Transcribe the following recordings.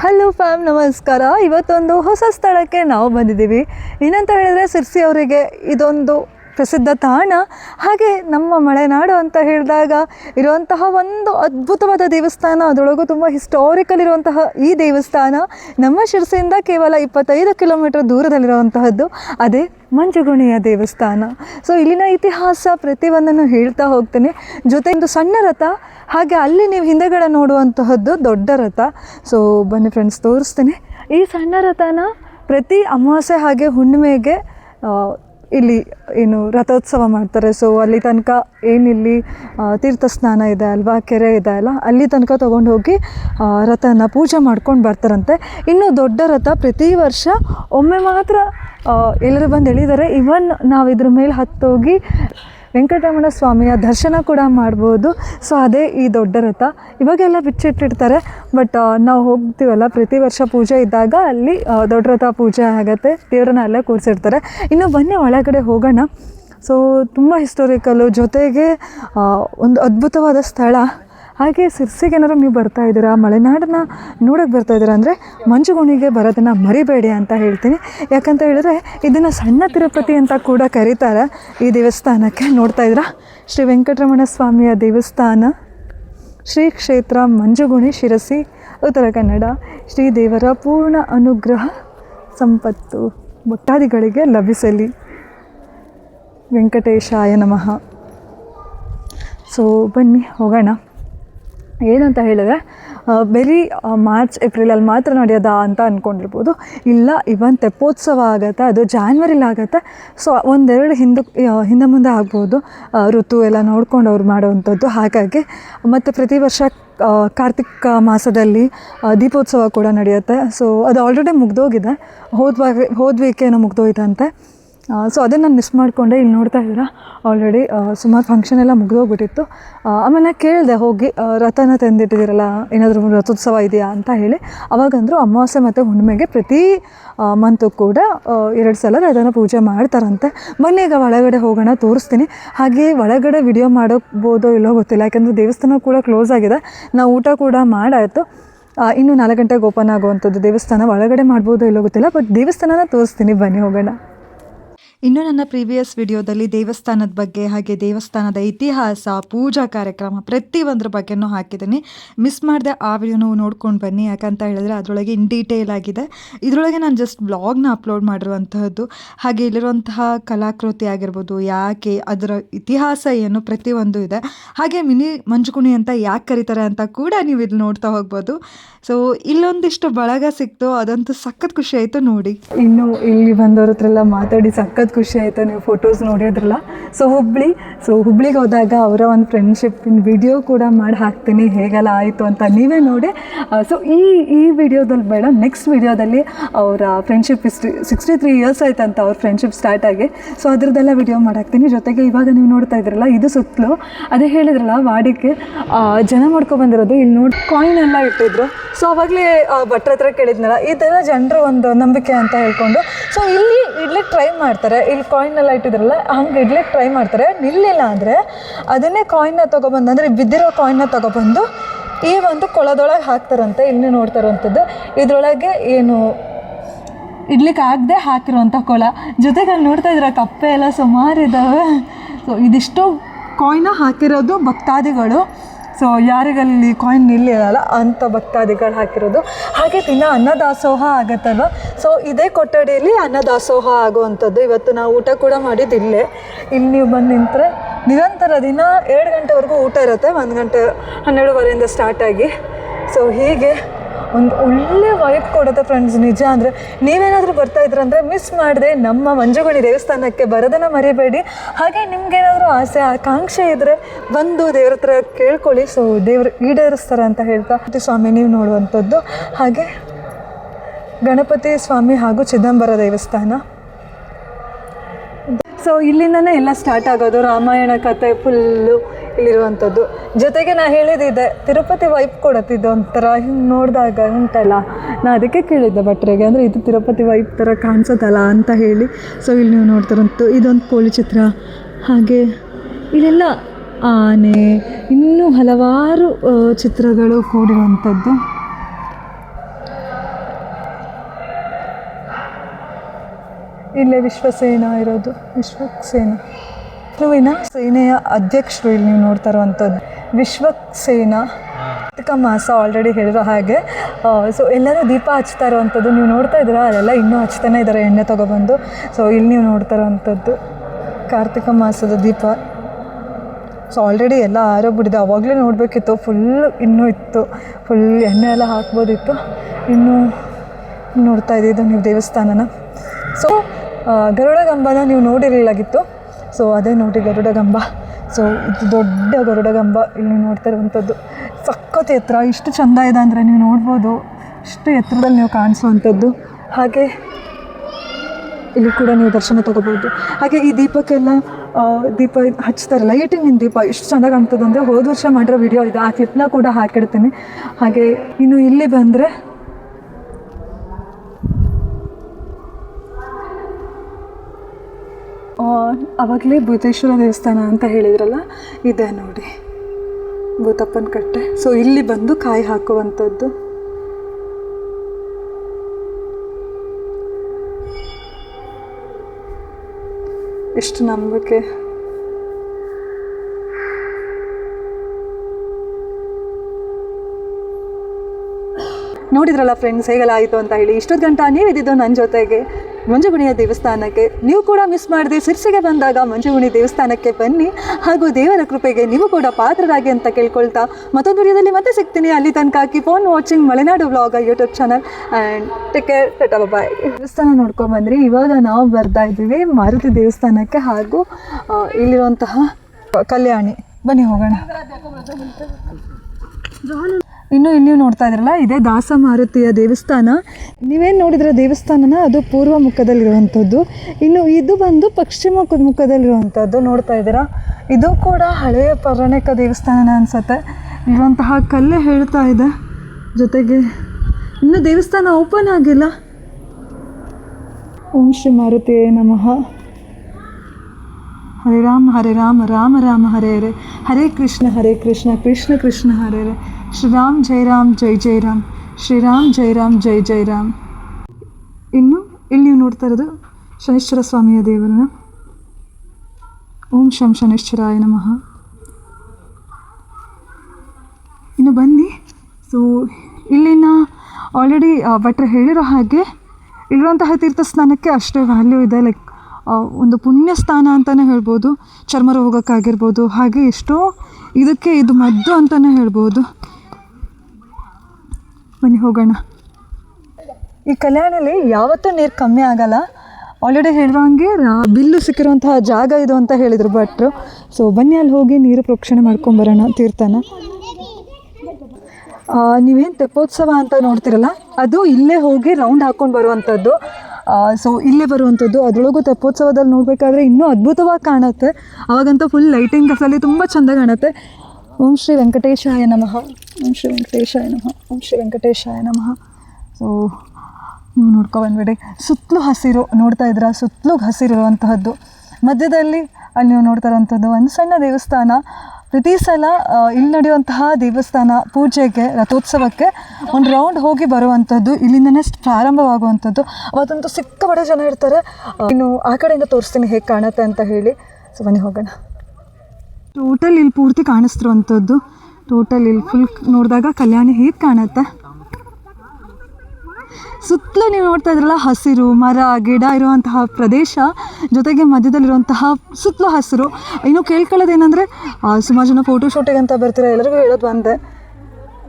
Hello fam ನಮಸ್ಕಾರ. ಇವತ್ತೊಂದು ಹೊಸ ಸ್ಥಳಕ್ಕೆ ನಾವು ಬಂದಿದ್ದೀವಿ. ಏನಂತ ಹೇಳಿದ್ರೆ ಸಿರ್ಸಿ ಅವರಿಗೆ ಇದೊಂದು ಪ್ರಸಿದ್ಧ ತಾಣ. ಹಾಗೆ ನಮ್ಮ ಮಲೆನಾಡು ಅಂತ ಹೇಳಿದಾಗ ಇರುವಂತಹ ಒಂದು ಅದ್ಭುತವಾದ ದೇವಸ್ಥಾನ, ಅದರೊಳಗೂ ತುಂಬ ಹಿಸ್ಟಾರಿಕಲ್ ಇರುವಂತಹ ಈ ದೇವಸ್ಥಾನ ನಮ್ಮ ಶಿರಸೆಯಿಂದ ಕೇವಲ ಇಪ್ಪತ್ತೈದು ಕಿಲೋಮೀಟರ್ ದೂರದಲ್ಲಿರುವಂತಹದ್ದು. ಅದೇ ಮಂಜುಗುಣಿಯ ದೇವಸ್ಥಾನ. ಸೊ ಇಲ್ಲಿನ ಇತಿಹಾಸ ಪ್ರತಿಯೊಂದನ್ನು ಹೇಳ್ತಾ ಹೋಗ್ತೇನೆ. ಜೊತೆ ಒಂದು ಸಣ್ಣ ರಥ, ಹಾಗೆ ಅಲ್ಲಿ ನೀವು ಹಿಂದೆಗಡೆ ನೋಡುವಂತಹದ್ದು ದೊಡ್ಡ ರಥ. ಸೊ ಬನ್ನಿ ಫ್ರೆಂಡ್ಸ್ ತೋರಿಸ್ತೇನೆ. ಈ ಸಣ್ಣ ರಥನ ಪ್ರತಿ ಅಮಾವಾಸ್ಯೆ ಹಾಗೆ ಹುಣ್ಣಿಮೆಗೆ ಇಲ್ಲಿ ಏನು ರಥೋತ್ಸವ ಮಾಡ್ತಾರೆ. ಸೊ ಅಲ್ಲಿ ತನಕ ಏನಿಲ್ಲಿ ತೀರ್ಥ ಸ್ನಾನ ಇದೆ ಅಲ್ವಾ, ಕೆರೆ ಇದೆ ಅಲ್ಲ, ಅಲ್ಲಿ ತನಕ ತೊಗೊಂಡು ಹೋಗಿ ರಥನ ಪೂಜೆ ಮಾಡ್ಕೊಂಡು ಬರ್ತಾರಂತೆ. ಇನ್ನು ದೊಡ್ಡ ರಥ ಪ್ರತಿ ವರ್ಷ ಒಮ್ಮೆ ಮಾತ್ರ ಎಲ್ಲರೂ ಬಂದು ಹೇಳಿದ್ದಾರೆ ಇವನ್ ನಾವು ಇದ್ರ ಮೇಲೆ ಹತ್ತೋಗಿ ವೆಂಕಟರಮಣ ಸ್ವಾಮಿಯ ದರ್ಶನ ಕೂಡ ಮಾಡ್ಬೋದು. ಸೊ ಅದೇ ಈ ದೊಡ್ಡ ರಥ. ಇವಾಗೆಲ್ಲ ಬಿಚ್ಚಿಟ್ಟಿರ್ತಾರೆ ಬಟ್ ನಾವು ಹೋಗ್ತೀವಲ್ಲ, ಪ್ರತಿ ವರ್ಷ ಪೂಜೆ ಇದ್ದಾಗ ಅಲ್ಲಿ ದೊಡ್ಡ ರಥ ಪೂಜೆ ಆಗುತ್ತೆ. ದೇವರನ್ನ ಅಲ್ಲೇ ಕೂರಿಸಿರ್ತಾರೆ. ಇನ್ನು ಬನ್ನಿ ಒಳಗಡೆ ಹೋಗೋಣ. ಸೊ ತುಂಬ ಹಿಸ್ಟೋರಿಕಲ್ಲು ಜೊತೆಗೆ ಒಂದು ಅದ್ಭುತವಾದ ಸ್ಥಳ. ಹಾಗೆ ಸಿರ್ಸಿಗೆ ಏನಾದ್ರು ನೀವು ಬರ್ತಾ ಇದ್ದೀರಾ? ಮಲೆನಾಡನ್ನ ನೋಡೋಕ್ಕೆ ಬರ್ತಾ ಇದ್ದೀರಾ? ಅಂದರೆ ಮಂಜುಗುಣಿಗೆ ಬರೋದನ್ನು ಮರಿಬೇಡಿ ಅಂತ ಹೇಳ್ತೀನಿ. ಯಾಕಂತ ಹೇಳಿದ್ರೆ ಇದನ್ನು ಸಣ್ಣ ತಿರುಪತಿ ಅಂತ ಕೂಡ ಕರೀತಾರೆ ಈ ದೇವಸ್ಥಾನಕ್ಕೆ. ನೋಡ್ತಾ ಇದ್ದೀರಾ? ಶ್ರೀ ವೆಂಕಟರಮಣ ಸ್ವಾಮಿಯ ದೇವಸ್ಥಾನ. ಶ್ರೀ ಕ್ಷೇತ್ರ ಮಂಜುಗುಣಿ ಶಿರಸಿ, ಉತ್ತರ ಕನ್ನಡ. ಶ್ರೀ ದೇವರ ಪೂರ್ಣ ಅನುಗ್ರಹ ಸಂಪತ್ತು ಭಕ್ತಾದಿಗಳಿಗೆ ಲಭಿಸಲಿ. ವೆಂಕಟೇಶಾಯ ನಮಃ. ಸೊ ಬನ್ನಿ ಹೋಗೋಣ. ಏನಂತ ಹೇಳಿದ್ರೆ ಬೆರಿ ಮಾರ್ಚ್ ಏಪ್ರಿಲಲ್ಲಿ ಮಾತ್ರ ನಡೆಯೋದಾ ಅಂತ ಅಂದ್ಕೊಂಡಿರ್ಬೋದು ಇಲ್ಲ ಇವನ್ ತೆಪ್ಪೋತ್ಸವ ಆಗುತ್ತೆ, ಅದು ಜಾನ್ವರಿಲಿ ಆಗುತ್ತೆ. ಸೊ ಒಂದೆರಡು ಹಿಂದೆ ಹಿಂದೆ ಮುಂದೆ ಆಗ್ಬೋದು ಋತು ಎಲ್ಲ ನೋಡ್ಕೊಂಡು ಅವ್ರು ಮಾಡೋವಂಥದ್ದು. ಹಾಗಾಗಿ, ಮತ್ತು ಪ್ರತಿ ವರ್ಷ ಕಾರ್ತಿಕ ಮಾಸದಲ್ಲಿ ದೀಪೋತ್ಸವ ಕೂಡ ನಡೆಯುತ್ತೆ. ಸೊ ಅದು ಆಲ್ರೆಡಿ ಮುಗ್ದೋಗಿದೆ. ಹೋದ್ವಾಗ ಹೋದ ವೀಕೇನೋ ಮುಗ್ದೋಯ್ತಂತೆ. ಸೊ ಅದನ್ನು ನಾನು ಮಿಸ್ ಮಾಡಿಕೊಂಡೆ, ಇಲ್ಲಿ ನೋಡ್ತಾ ಇದ್ದೀರಾ? ಆಲ್ರೆಡಿ ಸುಮಾರು ಫಂಕ್ಷನ್ ಎಲ್ಲ ಮುಗಿದೋಗ್ಬಿಟ್ಟಿತ್ತು. ಆಮೇಲೆ ನಾನು ಕೇಳಿದೆ ಹೋಗಿ ರಥನ ತಂದಿಟ್ಟಿದ್ದೀರಲ್ಲ, ಏನಾದರೂ ರಥೋತ್ಸವ ಇದೆಯಾ ಅಂತ ಹೇಳಿ. ಅವಾಗಂದರು ಅಮಾವಾಸ್ಯೆ ಮತ್ತು ಹುಣ್ಣಿಮೆಗೆ ಪ್ರತಿ ಮಂತು ಕೂಡ ಎರಡು ಸಲ ರಥನ ಪೂಜೆ ಮಾಡ್ತಾರಂತೆ. ಬನ್ನಿ, ಈಗ ಒಳಗಡೆ ಹೋಗೋಣ, ತೋರಿಸ್ತೀನಿ. ಹಾಗೆ ಒಳಗಡೆ ವಿಡಿಯೋ ಮಾಡೋಕ್ಬೋದೋ ಇಲ್ಲೋ ಗೊತ್ತಿಲ್ಲ, ಯಾಕಂದರೆ ದೇವಸ್ಥಾನ ಕೂಡ ಕ್ಲೋಸ್ ಆಗಿದೆ. ನಾವು ಊಟ ಕೂಡ ಮಾಡಾಯಿತು. ಇನ್ನು ನಾಲ್ಕು ಗಂಟೆಗೆ ಓಪನ್ ಆಗುವಂಥದ್ದು ದೇವಸ್ಥಾನ ಒಳಗಡೆ ಮಾಡ್ಬೋದೋ ಇಲ್ಲೋ ಗೊತ್ತಿಲ್ಲ ಬಟ್ ದೇವಸ್ಥಾನನ ತೋರಿಸ್ತೀನಿ. ಬನ್ನಿ, ಹೋಗೋಣ. ಇನ್ನು ನನ್ನ ಪ್ರೀವಿಯಸ್ ವಿಡಿಯೋದಲ್ಲಿ ದೇವಸ್ಥಾನದ ಬಗ್ಗೆ ಹಾಗೆ ದೇವಸ್ಥಾನದ ಇತಿಹಾಸ, ಪೂಜಾ ಕಾರ್ಯಕ್ರಮ ಪ್ರತಿಯೊಂದ್ರ ಬಗ್ಗೆನೂ ಹಾಕಿದ್ದೀನಿ. ಮಿಸ್ ಮಾಡಿದೆ ಆ ವಿಡಿಯೋನೂ ನೋಡ್ಕೊಂಡು ಬನ್ನಿ ಯಾಕಂತ ಹೇಳಿದ್ರೆ ಅದರೊಳಗೆ ಇನ್ ಡೀಟೇಲ್ ಆಗಿದೆ. ಇದರೊಳಗೆ ನಾನು ಜಸ್ಟ್ ಬ್ಲಾಗ್ನ ಅಪ್ಲೋಡ್ ಮಾಡಿರುವಂತಹದ್ದು, ಹಾಗೆ ಇಲ್ಲಿರುವಂತಹ ಕಲಾಕೃತಿ ಆಗಿರ್ಬೋದು, ಯಾಕೆ ಅದರ ಇತಿಹಾಸ ಏನು ಪ್ರತಿಯೊಂದು ಇದೆ. ಹಾಗೆ ಮಿನಿ ಮಂಜುಕುಣಿ ಅಂತ ಯಾಕೆ ಕರೀತಾರೆ ಅಂತ ಕೂಡ ನೀವು ಇಲ್ಲಿ ನೋಡ್ತಾ ಹೋಗ್ಬೋದು. ಸೊ ಇಲ್ಲೊಂದಿಷ್ಟು ಬಳಗ ಸಿಕ್ತು, ಅದಂತೂ ಸಖತ್ ಖುಷಿ ಆಯಿತು ನೋಡಿ. ಇನ್ನು ಇಲ್ಲಿ ಬಂದವ್ರ ಹತ್ರ ಎಲ್ಲ ಮಾತಾಡಿ ಸಖತ್ ಖುಷಿ ಆಯಿತು, ನೀವು ಫೋಟೋಸ್ ನೋಡಿದ್ರಲ್ಲ. ಸೊ ಹುಬ್ಳಿ ಸೊ ಹುಬ್ಳಿಗೆ ಹೋದಾಗ ಅವರ ಒಂದು ಫ್ರೆಂಡ್ಶಿಪ್ಪಿನ ವಿಡಿಯೋ ಕೂಡ ಮಾಡಿ ಹಾಕ್ತೀನಿ, ಹೇಗೆಲ್ಲ ಆಯಿತು ಅಂತ ನೀವೇ ನೋಡಿ. ಸೊ ಈ ಈ ವಿಡಿಯೋದಲ್ಲಿ ಬೇಡ ನೆಕ್ಸ್ಟ್ ವಿಡಿಯೋದಲ್ಲಿ ಅವರ friendship history sixty three years ಆಯ್ತಂತ ಅವ್ರ ಫ್ರೆಂಡ್ಶಿಪ್ ಸ್ಟಾರ್ಟ್ ಆಗಿ. ಸೊ ಅದ್ರದ್ದೆಲ್ಲ ವಿಡಿಯೋ ಮಾಡಾಕ್ತೀನಿ ಜೊತೆಗೆ ಇವಾಗ ನೀವು ನೋಡ್ತಾ ಇದ್ರಲ್ಲ, ಇದು ಸುತ್ತಲೂ. ಅದೇ ಹೇಳಿದ್ರಲ್ಲ, ವಾಡಿಕೆ ಜನ ಮಾಡ್ಕೊಬಂದಿರೋದು ಇಲ್ಲಿ ನೋಡಿ ಕಾಯಿನ್ ಎಲ್ಲ ಇಟ್ಟಿದ್ರು. ಸೊ ಅವಾಗಲೇ ಭಟ್ರ ಹತ್ರ ಕೇಳಿದ್ನಲ್ಲ ಥರ ಜನರು ಒಂದು ನಂಬಿಕೆ ಅಂತ ಹೇಳ್ಕೊಂಡು. ಸೊ ಇಲ್ಲಿ ಇಡ್ಲಿಕ್ಕೆ ಟ್ರೈ ಮಾಡ್ತಾರೆ. ಇಲ್ಲಿ ಕಾಯಿನ್ ಎಲ್ಲ ಇಟ್ಟಿದ್ರಲ್ಲ, ಹಂಗೆ ಇಡ್ಲಿಕ್ಕೆ ಟ್ರೈ ಮಾಡ್ತಾರೆ. ನಿಲ್ಲಿಲ್ಲ ಅಂದರೆ ಅದನ್ನೇ ಕಾಯಿನ್ನ ತೊಗೊಬಂದು, ಅಂದರೆ ಬಿದ್ದಿರೋ ಕಾಯಿನ್ನ ತೊಗೊಬಂದು ಈ ಒಂದು ಕೊಳದೊಳಗೆ ಹಾಕ್ತಾರಂತೆ, ಇಲ್ಲಿ ನೋಡ್ತಾ ಇರುವಂಥದ್ದು ಇದರೊಳಗೆ ಏನು ಇಡ್ಲಿಕ್ಕೆ ಆಗದೆ ಹಾಕಿರುವಂಥ ಕೊಳ. ಜೊತೆಗೆ ಅಲ್ಲಿ ನೋಡ್ತಾ ಇದ್ರೆ ಕಪ್ಪೆ ಎಲ್ಲ ಸುಮಾರು ಇದ್ದಾವೆ ಸೊ ಇದಿಷ್ಟು ಕಾಯಿನ ಹಾಕಿರೋದು ಭಕ್ತಾದಿಗಳು. ಸೊ ಯಾರಿಗಲ್ಲಿ ಕಾಯಿನ್ ನಿಲ್ಲಿರಲ್ಲ ಅಂಥ ಭಕ್ತಾದಿಗಳು ಹಾಕಿರೋದು. ಹಾಗೆ ದಿನ ಅನ್ನದಾಸೋಹ ಆಗತ್ತಲ್ವ? ಸೊ ಇದೇ ಕೊಠಡಿಯಲ್ಲಿ ಅನ್ನದಾಸೋಹ ಆಗುವಂಥದ್ದು. ಇವತ್ತು ನಾವು ಊಟ ಕೂಡ ಮಾಡಿದ್ದು ಇಲ್ಲೇ. ಇಲ್ಲಿ ನೀವು ಬಂದು ನಿಂತರೆ ನಿರಂತರ ದಿನ ಎರಡು ಗಂಟೆವರೆಗೂ ಊಟ ಇರುತ್ತೆ. ಒಂದು ಗಂಟೆ ಹನ್ನೆರಡುವರೆಯಿಂದ ಸ್ಟಾರ್ಟ್ ಆಗಿ. ಸೊ ಹೀಗೆ ಒಂದು ಒಳ್ಳೆ ವೈಬ್ ಕೊಡುತ್ತೆ ಫ್ರೆಂಡ್ಸ್ ನಿಜ ಅಂದರೆ ನೀವೇನಾದರೂ ಬರ್ತಾ ಇದ್ರಂದರೆ ಮಿಸ್ ಮಾಡದೆ ನಮ್ಮ ಮಂಜುಗುಣಿ ದೇವಸ್ಥಾನಕ್ಕೆ ಬರೋದನ್ನು ಮರಿಬೇಡಿ. ಹಾಗೆ ನಿಮ್ಗೇನಾದರೂ ಆಸೆ, ಆಕಾಂಕ್ಷೆ ಇದ್ದರೆ ಬಂದು ದೇವ್ರ ಹತ್ರ ಕೇಳ್ಕೊಳ್ಳಿ. ಸೊ ದೇವ್ರು ಈಡೇರಿಸ್ತಾರೆ ಅಂತ ಹೇಳ್ತಾ ಸ್ವಾಮಿ ನೀವು ನೋಡುವಂಥದ್ದು. ಹಾಗೆ ಗಣಪತಿ ಸ್ವಾಮಿ ಹಾಗೂ ಚಿದಂಬರ ದೇವಸ್ಥಾನ. ಸೊ ಇಲ್ಲಿಂದನೇ ಎಲ್ಲ ಸ್ಟಾರ್ಟ್ ಆಗೋದು. ರಾಮಾಯಣ ಕತೆ ಫುಲ್ಲು ಇಲ್ಲಿರುವಂಥದ್ದು ಜೊತೆಗೆ ನಾನು ಹೇಳಿದಿದೆ, ತಿರುಪತಿ ವೈಪ್ ಕೊಡತ್ತಿದ್ದು ಒಂಥರ, ಹಿಂಗೆ ನೋಡಿದಾಗ ಉಂಟಲ್ಲ. ನಾನು ಅದಕ್ಕೆ ಕೇಳಿದ್ದೆ ಭಟ್ರಿಗೆ, ಅಂದರೆ ಇದು ತಿರುಪತಿ ವೈಪ್ ಥರ ಕಾಣಿಸೋದಲ್ಲ ಅಂತ ಹೇಳಿ. ಸೊ ಇಲ್ಲಿ ನೀವು ನೋಡ್ತಾರಂತೂ ಇದೊಂದು ಕೋಳಿ ಚಿತ್ರ. ಹಾಗೆ ಇಲ್ಲೆಲ್ಲ ಆನೆ, ಇನ್ನೂ ಹಲವಾರು ಚಿತ್ರಗಳು ಕೂಡಿರುವಂಥದ್ದು. ಇಲ್ಲೇ ವಿಶ್ವಸೇನಾ ಇರೋದು, ವಿಶ್ವಸೇನಾ. ವಿಷ್ಣುವಿನ ಸೇನೆಯ ಅಧ್ಯಕ್ಷರು ಇಲ್ಲಿ ನೀವು ನೋಡ್ತಾ ಇರುವಂಥದ್ದು. ಸೇನಾ ಕಾರ್ತಿಕ ಮಾಸ ಆಲ್ರೆಡಿ ಹೇಳಿರೋ ಹಾಗೆ. ಸೊ ಎಲ್ಲರೂ ದೀಪ ಹಚ್ತಾ ಇರುವಂಥದ್ದು. ನೀವು ನೋಡ್ತಾ ಇದ್ದೀರಾ? ಅಲ್ಲೆಲ್ಲ ಇನ್ನೂ ಹಚ್ತಾನೆ ಇದ್ದಾರೆ, ಎಣ್ಣೆ ತೊಗೊಬಂದು. ಸೊ ಇಲ್ಲಿ ನೀವು ನೋಡ್ತಾ ಇರುವಂಥದ್ದು ಕಾರ್ತಿಕ ಮಾಸದ ದೀಪ. ಸೊ ಆಲ್ರೆಡಿ ಎಲ್ಲ ಆರೋಗ್ಬಿಟ್ಟಿದೆ. ಅವಾಗಲೇ ನೋಡಬೇಕಿತ್ತು. ಫುಲ್ ಇನ್ನೂ ಇತ್ತು. ಫುಲ್ ಎಣ್ಣೆ ಎಲ್ಲ ಹಾಕ್ಬೋದಿತ್ತು. ಇನ್ನೂ ನೋಡ್ತಾ ಇದ್ದೀವಿ ನೀವು ದೇವಸ್ಥಾನನ. ಸೊ ಗರುಡಗಂಬನ ನೀವು ನೋಡಿರಲಿಲ್ಲಾಗಿತ್ತು. ಸೊ ಅದೇ ನೋಡಿ ಗರುಡಗಂಬ. ಸೊ ಇದು ದೊಡ್ಡ ಗರುಡಗಂಬ. ಇಲ್ಲಿ ನೋಡ್ತಾ ಇರುವಂಥದ್ದು. ಸಖತ್ ಎತ್ತರ. ಇಷ್ಟು ಚೆಂದ ಇದೆ ಅಂದರೆ ನೀವು ನೋಡ್ಬೋದು. ಇಷ್ಟು ಎತ್ತರದಲ್ಲಿ ನೀವು ಕಾಣಿಸುವಂಥದ್ದು. ಹಾಗೆ ಇಲ್ಲಿ ಕೂಡ ನೀವು ದರ್ಶನ ತಗೋಬೋದು ಹಾಗೆ ಈ ದೀಪಕ್ಕೆಲ್ಲ ದೀಪ ಹಚ್ತಾರೆ. ಲೈಟಿಂಗಿನ ದೀಪ. ಎಷ್ಟು ಚೆಂದ ಕಾಣ್ತದೆ ಅಂದರೆ ಹೋದ ವರ್ಷ ಮಾಡಿರೋ ವಿಡಿಯೋ ಇದೆ. ಆ ಕ್ಲಿಪ್ನ ಕೂಡ ಹಾಕಿಡ್ತೀನಿ. ಹಾಗೆ ಇನ್ನು ಇಲ್ಲಿ ಬಂದರೆ ಅವಾಗಲೇ ಭೂತೇಶ್ವರ ದೇವಸ್ಥಾನ ಅಂತ ಹೇಳಿದ್ರಲ್ಲ, ಇದೆ ನೋಡಿ. ಭೂತಪ್ಪನ ಕಟ್ಟೆ. ಸೊ ಇಲ್ಲಿ ಬಂದು ಕಾಯಿ ಹಾಕುವಂಥದ್ದು. ಎಷ್ಟು ನಂಬಿಕೆ. ನೋಡಿದ್ರಲ್ಲ ಫ್ರೆಂಡ್ಸ್ ಹೇಗೆಲ್ಲ ಆಯಿತು ಅಂತ ಹೇಳಿ. ಇಷ್ಟೊತ್ತು ಗಂಟ ನೀವಿದ್ದು ನನ್ನ ಜೊತೆಗೆ. ಮಂಜುಗುಣಿಯ ದೇವಸ್ಥಾನಕ್ಕೆ. ನೀವು ಕೂಡ ಮಿಸ್ ಮಾಡದೆ ಸಿರ್ಸಿಗೆ ಬಂದಾಗ ಮಂಜುಗುಣಿ ದೇವಸ್ಥಾನಕ್ಕೆ ಬನ್ನಿ. ಹಾಗೂ ದೇವರ ಕೃಪೆಗೆ ನೀವು ಕೂಡ ಪಾತ್ರರಾಗಿ ಅಂತ ಕೇಳ್ಕೊಳ್ತಾ ಮತ್ತೊಂದು ವಿಡಿಯೋದಲ್ಲಿ ಮತ್ತೆ ಸಿಗ್ತೀನಿ. ಅಲ್ಲಿ ತನಕ ಹಾಕಿ phone watching Malenadu vlog YouTube channel and take care tata bye ದೇವಸ್ಥಾನ ನೋಡ್ಕೊಂಡು ಬಂದ್ರಿ. ಇವಾಗ ನಾವು ಬರ್ತಾ ಇದ್ದೀವಿ ಮಾರುತಿ ದೇವಸ್ಥಾನಕ್ಕೆ ಹಾಗೂ ಇಲ್ಲಿರುವಂತಹ ಕಲ್ಯಾಣಿ. ಬನ್ನಿ ಹೋಗೋಣ. ಇನ್ನು ಇಲ್ಲಿ ನೋಡ್ತಾ ಇದ್ರಲ್ಲ, ಇದೇ ದಾಸ ಮಾರುತಿಯ ದೇವಸ್ಥಾನ. ನೀವೇನು ನೋಡಿದ್ರೆ ದೇವಸ್ಥಾನನ? ಅದು ಪೂರ್ವ ಮುಖದಲ್ಲಿರುವಂಥದ್ದು. ಇನ್ನು ಇದು ಬಂದು ಪಶ್ಚಿಮ ಮುಖ- ಮುಖದಲ್ಲಿರುವಂಥದ್ದು ನೋಡ್ತಾ ಇದ್ದೀರಾ. ಇದು ಕೂಡ ಹಳೆಯ ಪೌರಾಣಿಕ ದೇವಸ್ಥಾನನ ಅನ್ಸತ್ತೆ. ಇರುವಂತಹ ಕಲ್ಲೇ ಹೇಳ್ತಾ ಇದೆ. ಜೊತೆಗೆ ಇನ್ನು ದೇವಸ್ಥಾನ ಓಪನ್ ಆಗಿಲ್ಲ. ಓಂ ಶ್ರೀ ಮಾರುತಿಯೇ ನಮಃ. ಹರೇ ರಾಮ ಹರೇ ರಾಮ ರಾಮ ರಾಮ ಹರೇ ಹರೇ. ಹರೇ ಕೃಷ್ಣ ಹರೇ ಕೃಷ್ಣ ಕೃಷ್ಣ ಕೃಷ್ಣ ಹರೇ. ಶ್ರೀರಾಮ್ ಜೈ ರಾಮ್ ಜೈ ಜೈ ರಾಮ್ ಶ್ರೀರಾಮ್ ಜೈ ರಾಮ್ ಜೈ ಜೈ ರಾಮ್ ಇನ್ನು ಇಲ್ಲಿ ನೀವು ನೋಡ್ತಾ ಇರೋದು ಶನೇಶ್ವರ ಸ್ವಾಮಿಯ ದೇವರನ್ನ. ಓಂ ಶಂ ಶನಿಶ್ಚರಾಯ ನಮಃ. ಇನ್ನು ಬನ್ನಿ. ಸೊ ಇಲ್ಲಿನ ಆಲ್ರೆಡಿ ಭಟ್ರು ಹೇಳಿರೋ ಹಾಗೆ ಇಲ್ಲಿರುವಂತಹ ತೀರ್ಥ ಸ್ನಾನಕ್ಕೆ ಅಷ್ಟೇ ವ್ಯಾಲ್ಯೂ ಇದೆ. ಲೈಕ್ ಒಂದು ಪುಣ್ಯ ಸ್ಥಾನ ಅಂತಲೇ ಹೇಳ್ಬೋದು. ಚರ್ಮ ರೋಗಕ್ಕಾಗಿರ್ಬೋದು ಹಾಗೆ ಎಷ್ಟೋ ಇದಕ್ಕೆ ಇದು ಮದ್ದು ಅಂತಲೇ ಹೇಳ್ಬೋದು. ಬನ್ನಿ ಹೋಗೋಣ. ಈ ಕಲ್ಯಾಣಲ್ಲಿ ಯಾವತ್ತೂ ನೀರು ಕಮ್ಮಿ ಆಗಲ್ಲ. ಆಲ್ರೆಡಿ ಹೇಳೋ ಹಂಗೆ ರಾ- ಬಿಲ್ಲು ಸಿಕ್ಕಿರುವಂತಹ ಜಾಗ ಇದು ಅಂತ ಹೇಳಿದರು ಭಟ್ರು. ಸೊ ಬನ್ನಿ ಅಲ್ಲಿ ಹೋಗಿ ನೀರು ಪ್ರೋಕ್ಷಣೆ ಮಾಡ್ಕೊಂಬರೋಣ ತೀರ್ಥನ. ನೀವೇನು ತೆಪ್ಪೋತ್ಸವ ಅಂತ ನೋಡ್ತಿರಲ್ಲ, ಅದು ಇಲ್ಲೇ ಹೋಗಿ ರೌಂಡ್ ಹಾಕ್ಕೊಂಡು ಬರುವಂಥದ್ದು. ಸೊ ಇಲ್ಲೇ ಬರುವಂಥದ್ದು. ಅದರೊಳಗೂ ತೆಪ್ಪೋತ್ಸವದಲ್ಲಿ ನೋಡಬೇಕಾದ್ರೆ ಇನ್ನೂ ಅದ್ಭುತವಾಗಿ ಕಾಣುತ್ತೆ. ಅವಾಗಂತೂ ಫುಲ್ ಲೈಟಿಂಗ್ಸಲ್ಲಿ ತುಂಬ ಚೆಂದ ಕಾಣುತ್ತೆ. ಓಂ ಶ್ರೀ ವೆಂಕಟೇಶಾಯ ನಮಃ. ಓಂ ಶ್ರೀ ವೆಂಕಟೇಶಾಯ ನಮಃ. ಓಂ ಶ್ರೀ ವೆಂಕಟೇಶಾಯ ನಮಃ. ಸೊ ನೀವು ನೋಡ್ಕೊ ಬಂದ್ಬಿಡಿ. ಸುತ್ತಲೂ ಹಸಿರು ನೋಡ್ತಾ ಇದ್ರ ಸುತ್ತಲೂ ಹಸಿರಿರುವಂತಹದ್ದು ಮಧ್ಯದಲ್ಲಿ ಅಲ್ಲಿ ನೀವು ನೋಡ್ತಾ ಇರುವಂಥದ್ದು ಒಂದು ಸಣ್ಣ ದೇವಸ್ಥಾನ. ಪ್ರತಿ ಸಲ ಇಲ್ಲಿ ನಡೆಯುವಂತಹ ದೇವಸ್ಥಾನ ಪೂಜೆಗೆ, ರಥೋತ್ಸವಕ್ಕೆ ಒಂದು ರೌಂಡ್ ಹೋಗಿ ಬರುವಂಥದ್ದು ಇಲ್ಲಿಂದನೇ ಪ್ರಾರಂಭವಾಗುವಂಥದ್ದು ಅವತ್ತಂತೂ ಸಿಕ್ಕಾಪಟ್ಟೆ ಜನ ಇರ್ತಾರೆ. ನೀನು ಇನ್ನು ಆ ಕಡೆಯಿಂದ ತೋರಿಸ್ತೀನಿ ಹೇಗೆ ಕಾಣುತ್ತೆ ಅಂತ ಹೇಳಿ. ಸೊ ಬನ್ನಿ ಹೋಗೋಣ. ಟೋಟಲ್ ಇಲ್ಲಿ ಪೂರ್ತಿ ಕಾಣಿಸ್ತಿರುವಂಥದ್ದು. ಟೋಟಲ್ ಇಲ್ಲಿ ಫುಲ್ ನೋಡಿದಾಗ ಕಲ್ಯಾಣಿ ಹೇಗೆ ಕಾಣುತ್ತೆ. ಸುತ್ತಲೂ ನೀವು ನೋಡ್ತಾ ಇದ್ರಲ್ಲ ಹಸಿರು, ಮರ, ಗಿಡ ಇರುವಂತಹ ಪ್ರದೇಶ, ಜೊತೆಗೆ ಮಧ್ಯದಲ್ಲಿರುವಂತಹ ಸುತ್ತಲೂ ಹಸಿರು. ಇನ್ನು ಕೇಳ್ಕೊಳ್ಳೋದೇನೆಂದರೆ ಸುಮಾರು ಜನ ಫೋಟೋ ಶೂಟಿಗೆ ಅಂತ ಬರ್ತೀರ ಎಲ್ಲರಿಗೂ ಹೇಳೋದು ಒಂದೇ.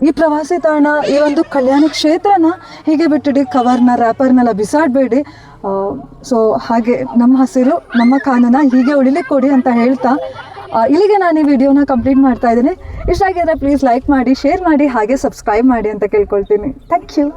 ಈ ಪ್ರವಾಸಿ ತಾಣ, ಈ ಒಂದು ಕಲ್ಯಾಣ ಕ್ಷೇತ್ರನ ಹೀಗೆ ಬಿಟ್ಟಿಡಿ ಕವರ್ನ ರ್ಯಾಪರ್ನೆಲ್ಲ ಬಿಸಾಡಬೇಡಿ. ಸೊ ಹಾಗೆ ನಮ್ಮ ಹಸಿರು, ನಮ್ಮ ಕಾನನ ಹೀಗೆ ಉಳಿಲಿಕ್ಕೆ ಕೊಡಿ ಅಂತ ಹೇಳ್ತಾ ಇಲ್ಲಿಗೆ ನಾನು ಈ ವಿಡಿಯೋನ ಕಂಪ್ಲೀಟ್ ಮಾಡ್ತಾ ಇದ್ದೀನಿ. ಇಷ್ಟ ಆಗಿದ್ರೆ ಪ್ಲೀಸ್ ಲೈಕ್ ಮಾಡಿ ಶೇರ್ ಮಾಡಿ, ಹಾಗೆ ಸಬ್ಸ್ಕ್ರೈಬ್ ಮಾಡಿ ಅಂತ ಕೇಳ್ಕೊಳ್ತೀನಿ. Thank you